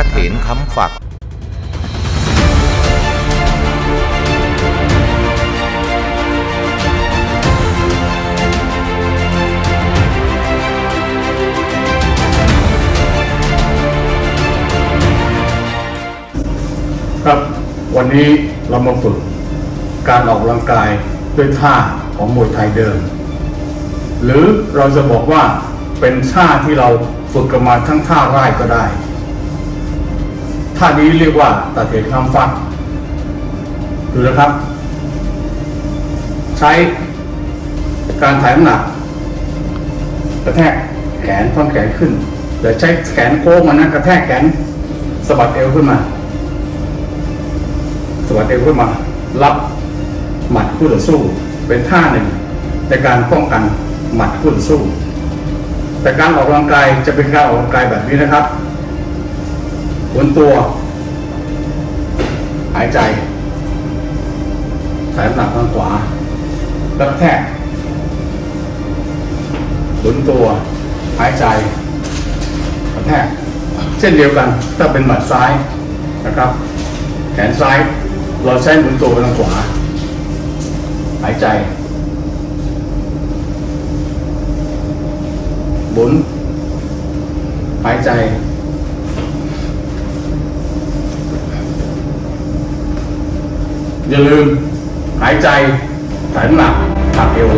ฝักครับวันนี้เรามาฝึกการออกกำลังกายด้วยท่าของมวยไทยเดิม หรือเราจะบอกว่าเป็นท่าที่เราฝึกกันมาทั้งท่าไร่ก็ได้ ท่านี้เรียกว่าตะเถนข้ามฟักดูนะครับ ใช้การถ่ายน้ำหนักกระแทกแขนท่อนแขนขึ้นเดี๋ยวใช้แขนโค้งมันะกระแทกแขนสะบัดเอวขึ้นมาสวัสดีขึ้นมา รับหมัดคู่ต่อสู้เป็นท่าหนึ่งในการป้องกันหมัดคู่ต่อสู้ แต่การออกกำลังกายจะเป็นการออกกำลังกายแบบนี้นะครับ หมุนตัว หายใจสายน้ำหนักทางขวาแล้วกระแทกหมุนตัว หายใจกระแทก เช่นเดียวกัน ถ้าเป็นหมัดซ้ายนะครับ แขนซ้าย เราใช้หมุนตัวไปทางขวา หายใจ หมุน หายใจ อย่าลืมหายใจถ่ายน้ำหนักถักเอว